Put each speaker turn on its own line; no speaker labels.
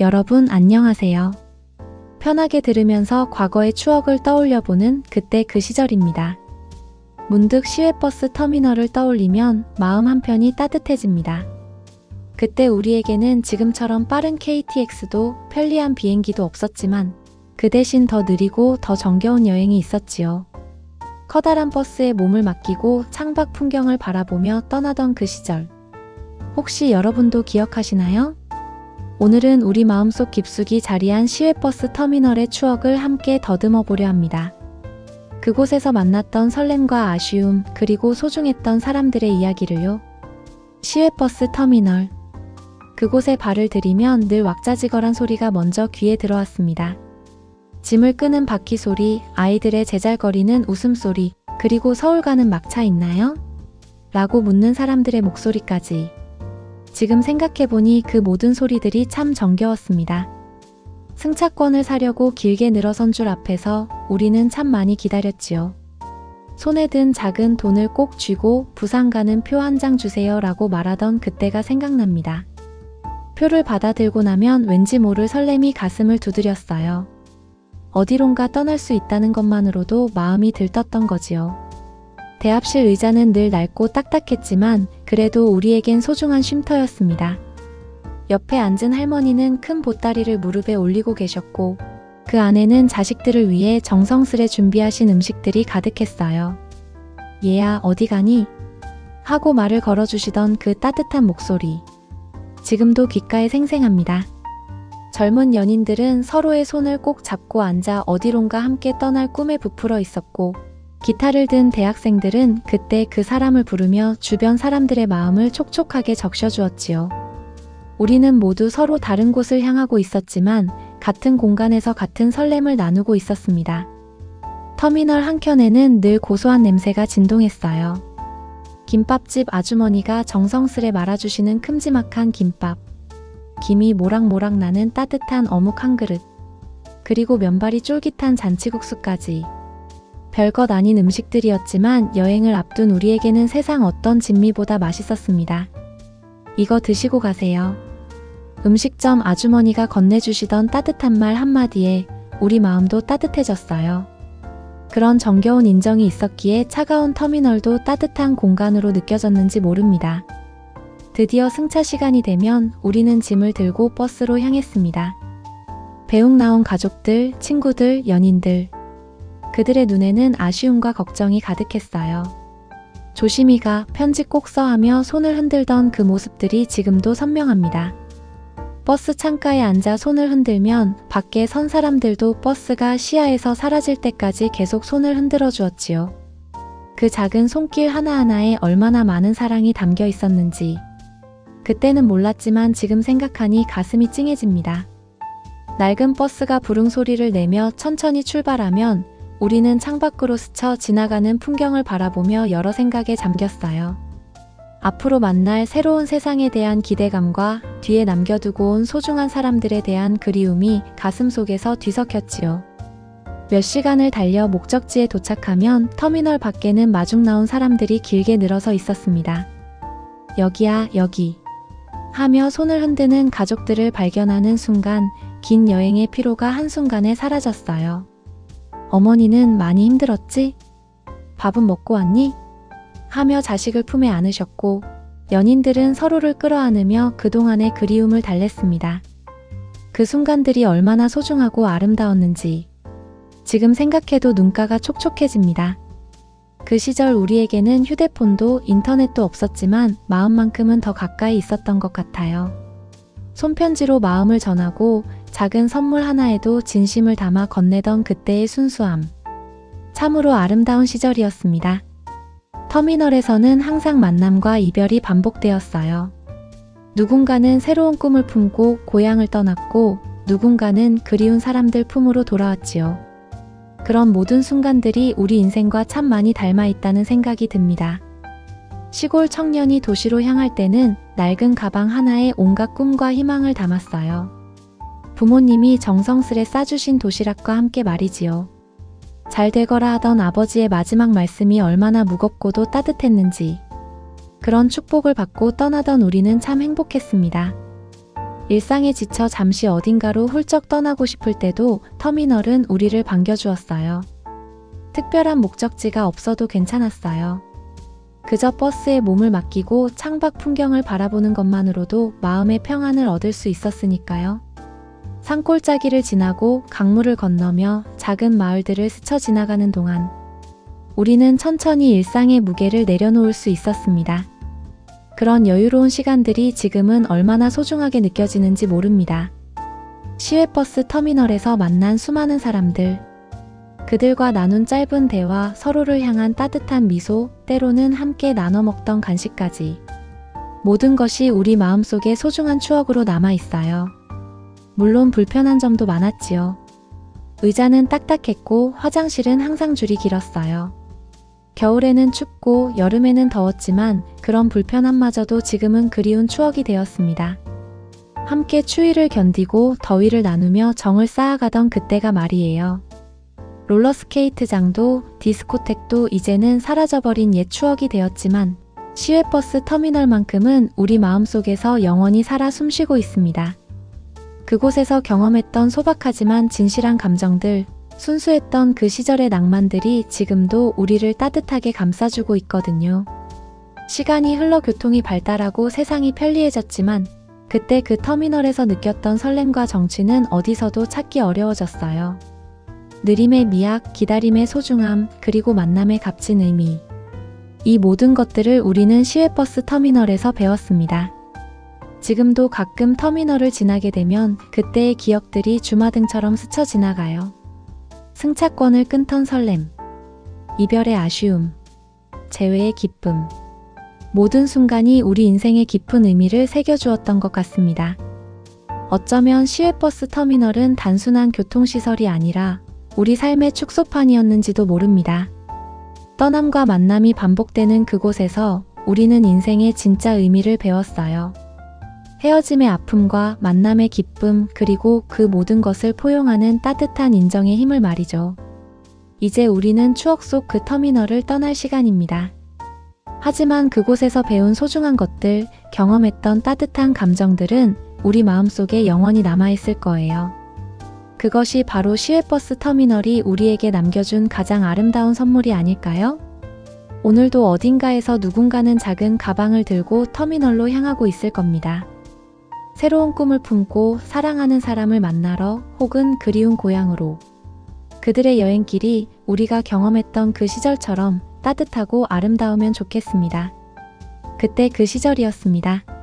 여러분 안녕하세요. 편하게 들으면서 과거의 추억을 떠올려보는 그때 그 시절입니다. 문득 시외버스 터미널을 떠올리면 마음 한편이 따뜻해집니다. 그때 우리에게는 지금처럼 빠른 KTX도 편리한 비행기도 없었지만 그 대신 더 느리고 더 정겨운 여행이 있었지요. 커다란 버스에 몸을 맡기고 창밖 풍경을 바라보며 떠나던 그 시절. 혹시 여러분도 기억하시나요? 오늘은 우리 마음속 깊숙이 자리한 시외버스 터미널의 추억을 함께 더듬어 보려 합니다. 그곳에서 만났던 설렘과 아쉬움, 그리고 소중했던 사람들의 이야기를요. 시외버스 터미널. 그곳에 발을 들이면 늘 왁자지껄한 소리가 먼저 귀에 들어왔습니다. 짐을 끄는 바퀴 소리, 아이들의 제잘거리는 웃음소리, 그리고 서울 가는 막차 있나요? 라고 묻는 사람들의 목소리까지. 지금 생각해보니 그 모든 소리들이 참 정겨웠습니다. 승차권을 사려고 길게 늘어선 줄 앞에서 우리는 참 많이 기다렸지요. 손에 든 작은 돈을 꼭 쥐고 부산 가는 표 한 장 주세요 라고 말하던 그때가 생각납니다. 표를 받아 들고 나면 왠지 모를 설렘이 가슴을 두드렸어요. 어디론가 떠날 수 있다는 것만으로도 마음이 들떴던 거지요. 대합실 의자는 늘 낡고 딱딱했지만 그래도 우리에겐 소중한 쉼터였습니다. 옆에 앉은 할머니는 큰 보따리를 무릎에 올리고 계셨고 그 안에는 자식들을 위해 정성스레 준비하신 음식들이 가득했어요. 얘야 어디 가니? 하고 말을 걸어주시던 그 따뜻한 목소리. 지금도 귓가에 생생합니다. 젊은 연인들은 서로의 손을 꼭 잡고 앉아 어디론가 함께 떠날 꿈에 부풀어 있었고 기타를 든 대학생들은 그때 그 사람을 부르며 주변 사람들의 마음을 촉촉하게 적셔주었지요. 우리는 모두 서로 다른 곳을 향하고 있었지만 같은 공간에서 같은 설렘을 나누고 있었습니다. 터미널 한켠에는 늘 고소한 냄새가 진동했어요. 김밥집 아주머니가 정성스레 말아주시는 큼지막한 김밥. 김이 모락모락 나는 따뜻한 어묵 한 그릇. 그리고 면발이 쫄깃한 잔치국수까지. 별것 아닌 음식들이었지만 여행을 앞둔 우리에게는 세상 어떤 진미보다 맛있었습니다. 이거 드시고 가세요. 음식점 아주머니가 건네주시던 따뜻한 말 한마디에 우리 마음도 따뜻해졌어요. 그런 정겨운 인정이 있었기에 차가운 터미널도 따뜻한 공간으로 느껴졌는지 모릅니다. 드디어 승차 시간이 되면 우리는 짐을 들고 버스로 향했습니다. 배웅 나온 가족들, 친구들, 연인들, 그들의 눈에는 아쉬움과 걱정이 가득했어요. 조심히 가 편지 꼭 써하며 손을 흔들던 그 모습들이 지금도 선명합니다. 버스 창가에 앉아 손을 흔들면 밖에 선 사람들도 버스가 시야에서 사라질 때까지 계속 손을 흔들어 주었지요. 그 작은 손길 하나하나에 얼마나 많은 사랑이 담겨 있었는지. 그때는 몰랐지만 지금 생각하니 가슴이 찡해집니다. 낡은 버스가 부릉 소리를 내며 천천히 출발하면 우리는 창밖으로 스쳐 지나가는 풍경을 바라보며 여러 생각에 잠겼어요. 앞으로 만날 새로운 세상에 대한 기대감과 뒤에 남겨두고 온 소중한 사람들에 대한 그리움이 가슴 속에서 뒤섞였지요. 몇 시간을 달려 목적지에 도착하면 터미널 밖에는 마중 나온 사람들이 길게 늘어서 있었습니다. 여기야, 여기. 하며 손을 흔드는 가족들을 발견하는 순간 긴 여행의 피로가 한순간에 사라졌어요. 어머니는 많이 힘들었지? 밥은 먹고 왔니? 하며 자식을 품에 안으셨고 연인들은 서로를 끌어안으며 그동안의 그리움을 달랬습니다. 그 순간들이 얼마나 소중하고 아름다웠는지 지금 생각해도 눈가가 촉촉해집니다. 그 시절 우리에게는 휴대폰도 인터넷도 없었지만 마음만큼은 더 가까이 있었던 것 같아요. 손편지로 마음을 전하고 작은 선물 하나에도 진심을 담아 건네던 그때의 순수함. 참으로 아름다운 시절이었습니다. 터미널에서는 항상 만남과 이별이 반복되었어요. 누군가는 새로운 꿈을 품고 고향을 떠났고 누군가는 그리운 사람들 품으로 돌아왔지요. 그런 모든 순간들이 우리 인생과 참 많이 닮아 있다는 생각이 듭니다. 시골 청년이 도시로 향할 때는 낡은 가방 하나에 온갖 꿈과 희망을 담았어요. 부모님이 정성스레 싸주신 도시락과 함께 말이지요. 잘 되거라 하던 아버지의 마지막 말씀이 얼마나 무겁고도 따뜻했는지 그런 축복을 받고 떠나던 우리는 참 행복했습니다. 일상에 지쳐 잠시 어딘가로 훌쩍 떠나고 싶을 때도 터미널은 우리를 반겨주었어요. 특별한 목적지가 없어도 괜찮았어요. 그저 버스에 몸을 맡기고 창밖 풍경을 바라보는 것만으로도 마음의 평안을 얻을 수 있었으니까요. 산골짜기를 지나고 강물을 건너며 작은 마을들을 스쳐 지나가는 동안 우리는 천천히 일상의 무게를 내려놓을 수 있었습니다. 그런 여유로운 시간들이 지금은 얼마나 소중하게 느껴지는지 모릅니다. 시외버스 터미널에서 만난 수많은 사람들, 그들과 나눈 짧은 대화, 서로를 향한 따뜻한 미소, 때로는 함께 나눠 먹던 간식까지. 모든 것이 우리 마음속에 소중한 추억으로 남아 있어요. 물론 불편한 점도 많았지요. 의자는 딱딱했고 화장실은 항상 줄이 길었어요. 겨울에는 춥고 여름에는 더웠지만 그런 불편함마저도 지금은 그리운 추억이 되었습니다. 함께 추위를 견디고 더위를 나누며 정을 쌓아가던 그때가 말이에요. 롤러스케이트장도 디스코텍도 이제는 사라져버린 옛 추억이 되었지만 시외버스 터미널만큼은 우리 마음속에서 영원히 살아 숨쉬고 있습니다. 그곳에서 경험했던 소박하지만 진실한 감정들, 순수했던 그 시절의 낭만들이 지금도 우리를 따뜻하게 감싸주고 있거든요. 시간이 흘러 교통이 발달하고 세상이 편리해졌지만 그때 그 터미널에서 느꼈던 설렘과 정취는 어디서도 찾기 어려워졌어요. 느림의 미학, 기다림의 소중함, 그리고 만남의 값진 의미. 이 모든 것들을 우리는 시외버스 터미널에서 배웠습니다. 지금도 가끔 터미널을 지나게 되면 그때의 기억들이 주마등처럼 스쳐 지나가요. 승차권을 끊던 설렘, 이별의 아쉬움, 재회의 기쁨. 모든 순간이 우리 인생의 깊은 의미를 새겨주었던 것 같습니다. 어쩌면 시외버스 터미널은 단순한 교통시설이 아니라 우리 삶의 축소판이었는지도 모릅니다. 떠남과 만남이 반복되는 그곳에서 우리는 인생의 진짜 의미를 배웠어요. 헤어짐의 아픔과 만남의 기쁨, 그리고 그 모든 것을 포용하는 따뜻한 인정의 힘을 말이죠. 이제 우리는 추억 속 그 터미널을 떠날 시간입니다. 하지만 그곳에서 배운 소중한 것들, 경험했던 따뜻한 감정들은 우리 마음속에 영원히 남아있을 거예요. 그것이 바로 시외버스 터미널이 우리에게 남겨준 가장 아름다운 선물이 아닐까요? 오늘도 어딘가에서 누군가는 작은 가방을 들고 터미널로 향하고 있을 겁니다. 새로운 꿈을 품고 사랑하는 사람을 만나러 혹은 그리운 고향으로 그들의 여행길이 우리가 경험했던 그 시절처럼 따뜻하고 아름다우면 좋겠습니다. 그때 그 시절이었습니다.